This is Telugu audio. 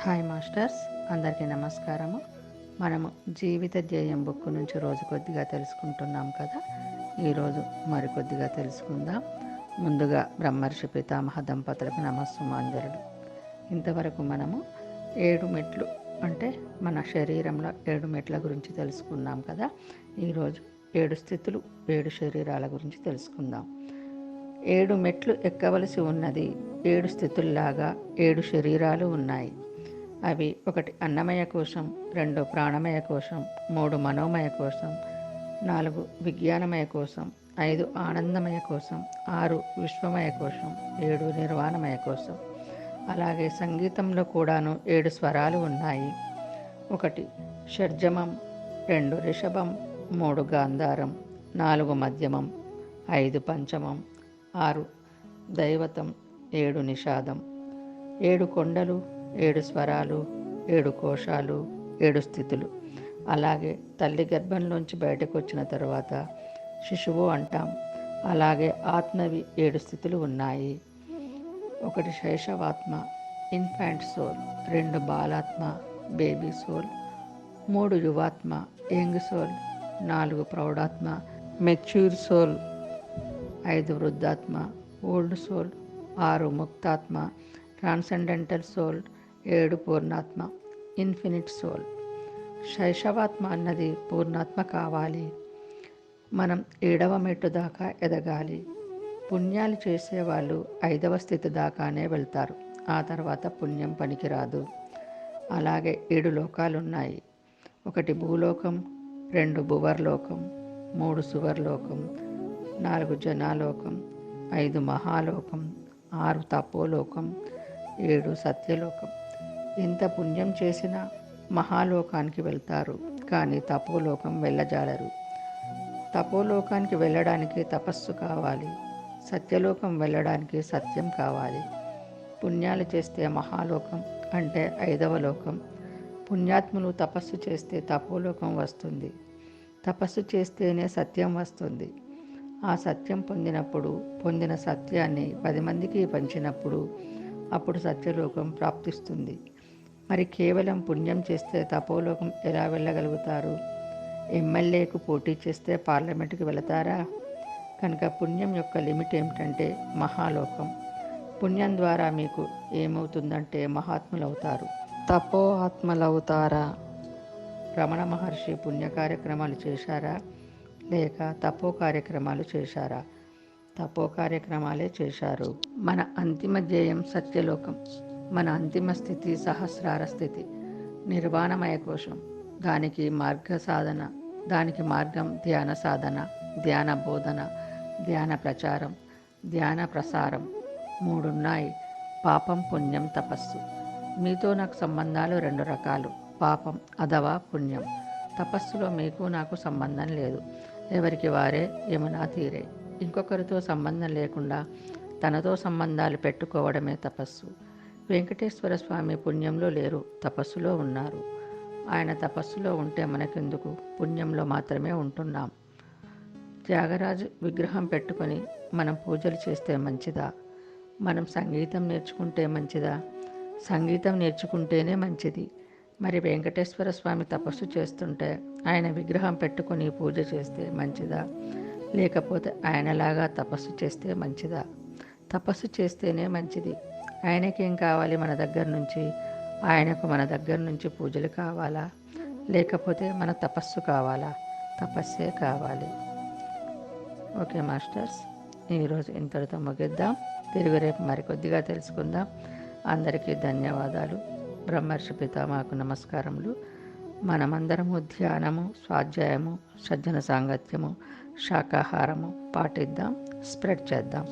హాయ్ మాస్టర్స్ అందరికీ నమస్కారము. మనము జీవిత ధ్యేయం బుక్ నుంచి రోజు కొద్దిగా తెలుసుకుంటున్నాం కదా. ఈరోజు మరికొద్దిగా తెలుసుకుందాం. ముందుగా బ్రహ్మర్షి పితామహ దంపతులకు నమస్సుమాంజలుడు ఇంతవరకు మనము ఏడు మెట్లు అంటే మన శరీరంలో ఏడు మెట్ల గురించి తెలుసుకున్నాం కదా. ఈరోజు ఏడు స్థితులు ఏడు శరీరాల గురించి తెలుసుకుందాం. ఏడు మెట్లు ఎక్కవలసి ఉన్నది? ఏడు స్థితుల్లాగా ఏడు శరీరాలు ఉన్నాయి. అవి ఒకటి అన్నమయ కోశం రెండు ప్రాణమయ కోశం మూడు మనోమయ కోశం నాలుగు విజ్ఞానమయ కోశం ఐదు ఆనందమయ కోసం ఆరు విశ్వమయ కోశం ఏడు నిర్వాణమయ కోసం అలాగే సంగీతంలో కూడాను ఏడు స్వరాలు ఉన్నాయి. ఒకటి షడ్జమం రెండు రిషభం మూడు గాంధారం నాలుగు మధ్యమం ఐదు పంచమం ఆరు దైవతం ఏడు నిషాదం. ఏడు కొండలు ఏడు స్వరాలు ఏడు కోశాలు ఏడు స్థితులు. అలాగే తల్లి గర్భంలోంచి బయటకు వచ్చిన తర్వాత శిశువు అంటాం. అలాగే ఆత్మవి ఏడు స్థితులు ఉన్నాయి. ఒకటి శైశవాత్మ ఇన్ఫాంట్ సోల్ రెండు బాలాత్మ బేబీ సోల్ మూడు యువాత్మ యంగ్ సోల్ నాలుగు ప్రౌఢాత్మ మెచ్యూర్ సోల్ ఐదు వృద్ధాత్మ ఓల్డ్ సోల్ ఆరు ముక్తాత్మ ట్రాన్సెండెంటల్ సోల్ ఏడు పూర్ణాత్మ ఇన్ఫినిట్ సోల్. శైశవాత్మ అన్నది పూర్ణాత్మ కావాలి. మనం ఏడవ మెట్టు దాకా ఎదగాలి. పుణ్యాలు చేసేవాళ్ళు ఐదవ స్థితి దాకానే వెళ్తారు. ఆ తర్వాత పుణ్యం పనికిరాదు. అలాగే ఏడు లోకాలున్నాయి. ఒకటి భూలోకం రెండు భువర్లోకం మూడు సువర్లోకం నాలుగు జనాలోకం ఐదు మహాలోకం ఆరు తపోలోకం ఏడు సత్యలోకం. ఎంత పుణ్యం చేసినా మహాలోకానికి వెళ్తారు కానీ తపోలోకం వెళ్ళజాలరు. తపోలోకానికి వెళ్ళడానికి తపస్సు కావాలి సత్యలోకం వెళ్ళడానికి సత్యం కావాలి. పుణ్యాలు చేస్తే మహాలోకం అంటే ఐదవ లోకం. పుణ్యాత్ములు తపస్సు చేస్తే తపోలోకం వస్తుంది. తపస్సు చేస్తేనే సత్యం వస్తుంది. ఆ సత్యం పొందినప్పుడు పొందిన సత్యాన్ని పది మందికి పంచినప్పుడు అప్పుడు సత్యలోకం ప్రాప్తిస్తుంది. మరి కేవలం పుణ్యం చేస్తే తపోలోకం ఎలా వెళ్ళగలుగుతారు? ఎమ్మెల్యేకు పోటీ చేస్తే పార్లమెంటుకి వెళతారా? కనుక పుణ్యం యొక్క లిమిట్ ఏమిటంటే మహాలోకం. పుణ్యం ద్వారా మీకు ఏమవుతుందంటే మహాత్ములవుతారు. తపో ఆత్మలవుతారా రమణ మహర్షి పుణ్య కార్యక్రమాలు చేశారా? లేక తపో కార్యక్రమాలు చేశారా? తపో కార్యక్రమాలే చేశారు. మన అంతిమ ధ్యేయం సత్యలోకం. మన అంతిమ స్థితి సహస్రార స్థితి. నిర్వాణమయ కోశం. దానికి మార్గ సాధన. దానికి మార్గం ధ్యాన సాధన. ధ్యాన బోధన. ధ్యాన ప్రచారం. ధ్యాన ప్రసారం. మూడున్నాయి. పాపం పుణ్యం తపస్సు. మీతో నాకు సంబంధాలు రెండు రకాలు. పాపం అథవా పుణ్యం. తపస్సులో మీకు నాకు సంబంధం లేదు. ఎవరికి వారే యమునా తీరే. ఇంకొకరితో సంబంధం లేకుండా తనతో సంబంధాలు పెట్టుకోవడమే తపస్సు. వెంకటేశ్వర స్వామి పుణ్యంలో లేరు తపస్సులో ఉన్నారు. ఆయన తపస్సులో ఉంటే మనకెందుకు? పుణ్యంలో మాత్రమే ఉంటున్నాం. త్యాగరాజు విగ్రహం పెట్టుకొని మనం పూజలు చేస్తే మంచిదా? మనం సంగీతం నేర్చుకుంటే మంచిదా? సంగీతం నేర్చుకుంటేనే మంచిది. మరి వెంకటేశ్వర స్వామి తపస్సు చేస్తుంటే ఆయన విగ్రహం పెట్టుకొని పూజ చేస్తే మంచిదా? లేకపోతే ఆయనలాగా తపస్సు చేస్తే మంచిదా? తపస్సు చేస్తేనే మంచిది. ఆయనకేం కావాలి మన దగ్గర నుంచి? ఆయనకు మన దగ్గర నుంచి పూజలు కావాలా? లేకపోతే మన తపస్సు కావాలా? తపస్సే కావాలి. ఓకే మాస్టర్స్ ఈరోజు ఇంతటితో ముగిద్దాం. తిరిగి రేపు మరికొద్దిగా తెలుసుకుందాం. అందరికీ ధన్యవాదాలు. బ్రహ్మర్షి పితామాకు నమస్కారములు. మనమందరము ధ్యానము స్వాధ్యాయము సజ్జన సాంగత్యము శాకాహారము పాటిద్దాం. స్ప్రెడ్ చేద్దాం.